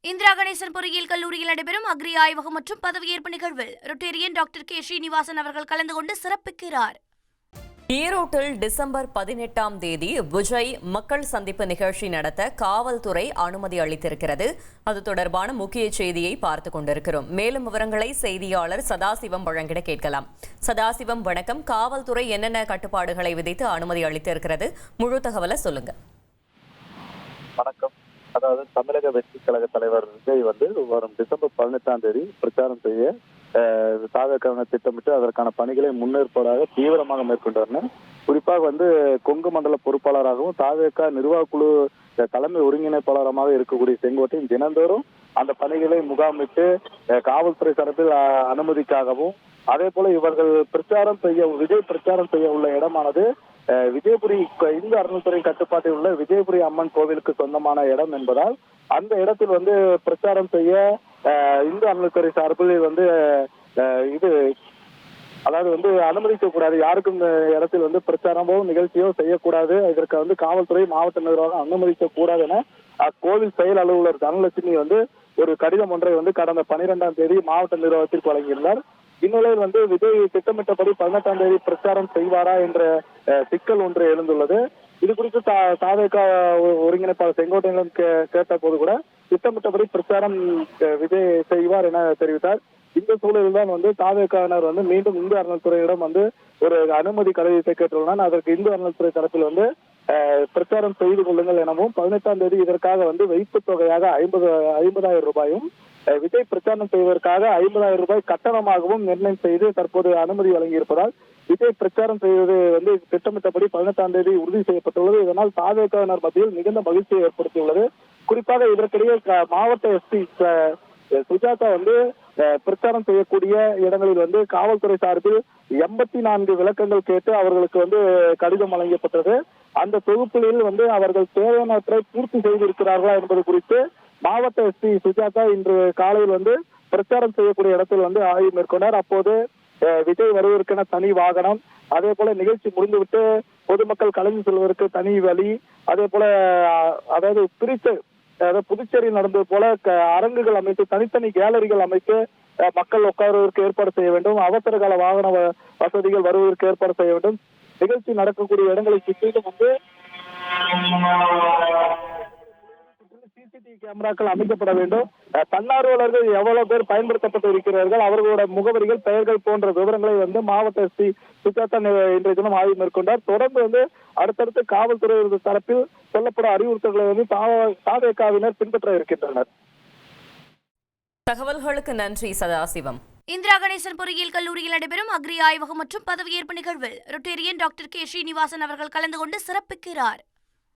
இந்திரா கணேசன் பொறியியல் கல்லூரியில் நடைபெறும் அக்ரி ஆய்வகம் மற்றும் பதவியேற்பு நிகழ்வில் ரொட்டேரியன் டாக்டர் கே ஸ்ரீனிவாசன் அவர்கள் கலந்து கொண்டு சிறப்பிக்கிறார். ஈரோட்டில் டிசம்பர் பதினெட்டாம் தேதி விஜய் மக்கள் சந்திப்பு நிகழ்ச்சி நடத்த காவல்துறை அனுமதி அளித்திருக்கிறது. அது தொடர்பான முக்கிய செய்தியை பார்த்துக் கொண்டிருக்கிறோம். மேலும் விவரங்களை செய்தியாளர் சதாசிவம் வழங்கிட கேட்கலாம். சதாசிவம் வணக்கம். காவல்துறை என்னென்ன கட்டுப்பாடுகளை விதித்து அனுமதி அளித்திருக்கிறது? முழு தகவலை சொல்லுங்க. வணக்கம். அதாவது தமிழக வெற்றி கழக தலைவர் விஜய் வந்து வரும் டிசம்பர் பதினெட்டாம் தேதி பிரச்சாரம் செய்ய சாதகக்கான திட்டமிட்டு அதற்கான பணிகளை முன்னேற்பாடாக தீவிரமாக மேற்கொண்டார்னு. குறிப்பாக வந்து கொங்கு மண்டல பொறுப்பாளராகவும் தாவேக்கா நிர்வாக குழு தலைமை ஒருங்கிணைப்பாளரமாக இருக்கக்கூடிய செங்கோட்டையும் தினந்தோறும் அந்த பணிகளை முகாமிட்டு காவல்துறை சார்பில் அனுமதிக்காகவும் அதே போல இவர்கள் பிரச்சாரம் செய்ய விஜய் பிரச்சாரம் செய்ய உள்ள இடமானது விஜயபுரி இந்து அறநிலைத்துறை கட்டுப்பாட்டில் உள்ள விஜயபுரி அம்மன் கோவிலுக்கு சொந்தமான இடம் என்பதால் அந்த இடத்தில் வந்து பிரச்சாரம் செய்ய இந்து அறநிலைத்துறை சார்பில் வந்து இது அதாவது வந்து அனுமதிக்க கூடாது யாருக்கும் இந்த இடத்தில் வந்து பிரச்சாரமோ நிகழ்ச்சியோ செய்யக்கூடாது. இதற்கு வந்து காவல்துறை மாவட்ட நிர்வாகம் அனுமதிக்க கூடாது என அக்கோவில் செயல் அலுவலர் தனலட்சுமி வந்து ஒரு கடிதம் ஒன்றை வந்து கடந்த பனிரெண்டாம் தேதி மாவட்ட நிர்வாகத்திற்கு வழங்கியிருந்தார். இந்நிலையில் வந்து விஜய் திட்டமிட்டபடி பதினெட்டாம் தேதி பிரச்சாரம் செய்வாரா என்ற சிக்கல் ஒன்று எழுந்துள்ளது. இது குறித்து தா- தாவேகா ஒருங்கிணைப்பாளர் செங்கோட்டையிலும் கே- கேட்ட போது கூட திட்டமிட்டபடி பிரச்சாரம் விஜய் செய்வார் என தெரிவித்தார். இந்த சூழலில் தான் வந்து தாவேக்காவினர் வந்து மீண்டும் இந்து அறநிலைத்துறையிடம் வந்து ஒரு அனுமதி கடிதத்தை கேட்டுள்ளனர். அதற்கு இந்து அறநிலைத்துறை தரப்பில் வந்து பிரச்சாரம் செய்து கொள்ளுங்கள் எனவும் பதினெட்டாம் தேதி இதற்காக வந்து வைப்பு தொகையாக ஐம்பது ஐம்பதாயிரம் ரூபாயும் விஜய் பிரச்சாரம் செய்வதற்காக ஐம்பதாயிரம் ரூபாய் கட்டணமாகவும் நிர்ணயம் செய்து தற்போது அனுமதி வழங்கியிருப்பதால் விஜய் பிரச்சாரம் செய்வது வந்து திட்டமிட்டபடி பதினெட்டாம் தேதி உறுதி செய்யப்பட்டுள்ளது. இதனால் பாஜகவினர் மத்தியில் மிகுந்த மகிழ்ச்சியை ஏற்படுத்தியுள்ளது. குறிப்பாக இதற்கிடையே க- மாவட்ட எஸ்பி சுஜாதா வந்து பிரச்சாரம் செய்யக்கூடிய இடங்களில் வந்து காவல்துறை சார்பில் எண்பத்தி நான்கு விளக்கங்கள் கேட்டு அவர்களுக்கு வந்து கடிதம் வழங்கப்பட்டது. அந்த தொகுப்புகளில் வந்து அவர்கள் தேவையானவற்றை பூர்த்தி செய்திருக்கிறார்களா என்பது குறித்து மாவட்ட எஸ்பி சுஜாதா இன்று காலையில் வந்து பிரச்சாரம் செய்யக்கூடிய இடத்தில் வந்து ஆய்வு மேற்கொண்டார். அப்போது விஜய் வருவதற்கென தனி வாகனம் அதே போல நிகழ்ச்சி முடிந்துவிட்டு பொதுமக்கள் கலந்து செல்வதற்கு தனி வழி அதே போல அதாவது பிரித்து அதாவது புதுச்சேரியில் நடந்தது போல க- அரங்குகள் அமைத்து தனித்தனி கேலரிகள் அமைத்து மக்கள் உட்காருவதற்கு ஏற்பாடு செய்ய வேண்டும். அவசர கால வாகன வ- வசதிகள் வருவதற்கு ஏற்பாடு செய்ய வேண்டும். நிகழ்ச்சி நடக்கக்கூடிய இடங்களை சுற்றிலும் வந்து சிசிடிவி கேமராக்கள் அமைக்கப்பட வேண்டும். தன்னார்வலர்கள் எவ்வளவு பேர் பயன்படுத்தப்பட்டு இருக்கிறார்கள் அவர்களோட முகவரிகள் பெயர்கள் போன்ற விவரங்களை வந்து மாவட்ட எஸ்பி சுஜாதா இன்றைய தினம் ஆய்வு மேற்கொண்டார். தொடர்ந்து வந்து அடுத்தடுத்து காவல்துறை தரப்பில் சொல்லப்படும் அறிவுறுத்தல்களை வந்து தாவேக்காவினர் பின்பற்ற இருக்கின்றனர். தகவல்களுக்கு நன்றி சதாசிவம். இந்திரா கணேசன் பொறியியல் கல்லூரியில் நடைபெறும் அக்ரி ஆய்வகம் மற்றும் பதவியேற்பு நிகழ்வில் ரொட்டேரியன் டாக்டர் கே. ஸ்ரீனிவாசன் அவர்கள் கலந்து கொண்டு சிறப்பிக்கிறார்.